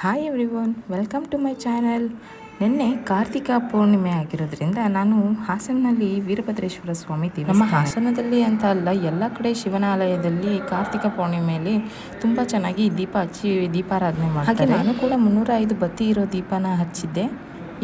Hi everyone welcome to my channel ನಿನ್ನೆ ಕಾರ್ತಿಕ ಪೂರ್ಣಿಮೆ ಆಗಿರೋದ್ರಿಂದ ನಾನು ಹಾಸನಲ್ಲಿ ವೀರಭದ್ರೇಶ್ವರ ಸ್ವಾಮಿ ದೇವಿ ನಮ್ಮ ಹಾಸನದಲ್ಲಿ ಅಂತ ಅಲ್ಲ ಎಲ್ಲ ಕಡೆ ಶಿವನಾಲಯದಲ್ಲಿ ಕಾರ್ತಿಕ ಪೂರ್ಣಿಮೆಯಲ್ಲಿ ತುಂಬ ಚೆನ್ನಾಗಿ ದೀಪ ಹಚ್ಚಿ ದೀಪಾರಾಧನೆ ಮಾಡ್ತಾರೆ. ಹಾಗೆ ನಾನು ಕೂಡ ಮುನ್ನೂರ ಐದು ಬತ್ತಿ ಇರೋ ದೀಪನ ಹಚ್ಚಿದ್ದೆ.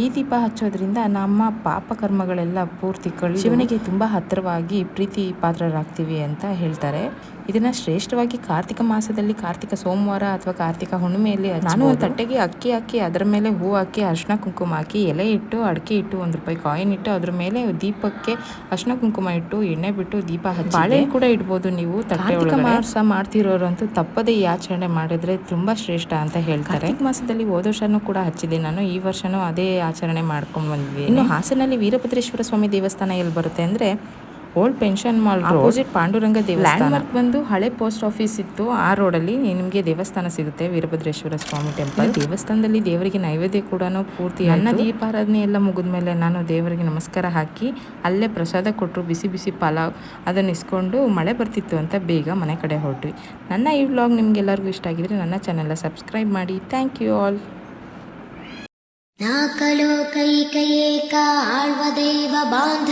ಈ ದೀಪ ಹಚ್ಚೋದ್ರಿಂದ ನಮ್ಮ ಪಾಪ ಕರ್ಮಗಳೆಲ್ಲ ಪೂರ್ತಿ ಕಳಿ ಶಿವನಿಗೆ ತುಂಬ ಹತ್ತಿರವಾಗಿ ಪ್ರೀತಿ ಪಾತ್ರರಾಗ್ತೀವಿ ಅಂತ ಹೇಳ್ತಾರೆ. ಇದನ್ನ ಶ್ರೇಷ್ಠವಾಗಿ ಕಾರ್ತಿಕ ಮಾಸದಲ್ಲಿ ಕಾರ್ತಿಕ ಸೋಮವಾರ ಅಥವಾ ಕಾರ್ತಿಕ ಹುಣ್ಣಿಮೆಯಲ್ಲಿ ನಾನು ಒಂದು ತಟ್ಟೆಗೆ ಅಕ್ಕಿ ಹಾಕಿ ಅದರ ಮೇಲೆ ಹೂ ಹಾಕಿ ಅರ್ಶಿನ ಕುಂಕುಮ ಹಾಕಿ ಎಲೆ ಇಟ್ಟು ಅಡಿಕೆ ಇಟ್ಟು ಒಂದು ರೂಪಾಯಿ ಕಾಯಿನ್ ಇಟ್ಟು ಅದ್ರ ಮೇಲೆ ದೀಪಕ್ಕೆ ಅರ್ಶಿನ ಕುಂಕುಮ ಇಟ್ಟು ಎಣ್ಣೆ ಬಿಟ್ಟು ದೀಪ ಹಚ್ಚಿ ಬಾಳೆ ಕೂಡ ಇಡ್ಬೋದು ನೀವು ಕಾರ್ತಿಕ ಮಾಸ ಮಾಡ್ತಿರೋರಂತೂ ತಪ್ಪದೇ ಈ ಆಚರಣೆ ಮಾಡಿದ್ರೆ ತುಂಬಾ ಶ್ರೇಷ್ಠ ಅಂತ ಹೇಳ್ತಾರೆ. ಕಾರ್ತಿಕ ಮಾಸದಲ್ಲಿ ಹೋದ ವರ್ಷನೂ ಕೂಡ ಹಚ್ಚಿದೆ ನಾನು ಈ ವರ್ಷನೂ ಅದೇ ಆಚರಣೆ ಮಾಡ್ಕೊಂಡು ಬಂದಿದ್ದೀನಿ. ಇನ್ನು ಹಾಸನಲ್ಲಿ ವೀರಭದ್ರೇಶ್ವರ ಸ್ವಾಮಿ ದೇವಸ್ಥಾನ ಎಲ್ಲಿ ಬರುತ್ತೆ ಅಂದ್ರೆ old pension mall opposite Panduranga ದೇವಸ್ಥಾನ. ಮಾರ್ಕ್ ಬಂದು ಹಳೆ ಪೋಸ್ಟ್ ಆಫೀಸ್ ಇತ್ತು. ಆ ರೋಡಲ್ಲಿ ನಿಮಗೆ ದೇವಸ್ಥಾನ ಸಿಗುತ್ತೆ ವೀರಭದ್ರೇಶ್ವರ ಸ್ವಾಮಿ ಟೆಂಪಲ್ ದೇವಸ್ಥಾನದಲ್ಲಿ ದೇವರಿಗೆ ನೈವೇದ್ಯ ಕೂಡ ಪೂರ್ತಿ ಅನ್ನ ದೀಪಾರಾಧನೆ ಎಲ್ಲ ಮುಗಿದ ಮೇಲೆ ನಾನು ದೇವರಿಗೆ ನಮಸ್ಕಾರ ಹಾಕಿ ಅಲ್ಲೇ ಪ್ರಸಾದ ಕೊಟ್ಟರು ಬಿಸಿ ಬಿಸಿ ಪಲಾವ್ ಅದನ್ನು ಇಸ್ಕೊಂಡು ಮಳೆ ಬರ್ತಿತ್ತು ಅಂತ ಬೇಗ ಮನೆ ಕಡೆ ಹೊರಟ್ವಿ. ನನ್ನ ಈ ವ್ಲಾಗ್ ನಿಮ್ಗೆಲ್ಲರಿಗೂ ಇಷ್ಟ ಆಗಿದ್ರೆ ನನ್ನ ಚಾನೆಲ್ನ ಸಬ್ಸ್ಕ್ರೈಬ್ ಮಾಡಿ. ಥ್ಯಾಂಕ್ ಯು ಆಲ್ ಕೈ ಕೈ ಕಾಳ್ವ ದೈವ ಖಂಡ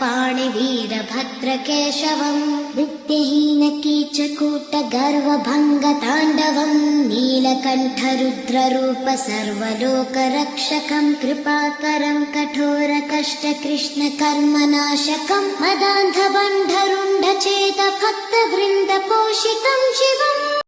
पाणिवीरभद्रकेशवम् भक्तिहीनकीचकूटगर्वभङ्गताण्डवं नीलकण्ठरुद्ररूप सर्वलोकरक्षकम् कृपाकरम् कठोरकष्टकृष्णकर्मनाशकम् मदान्धबन्धरुण्डचेत भक्तवृन्दपोषितम् शिवम्।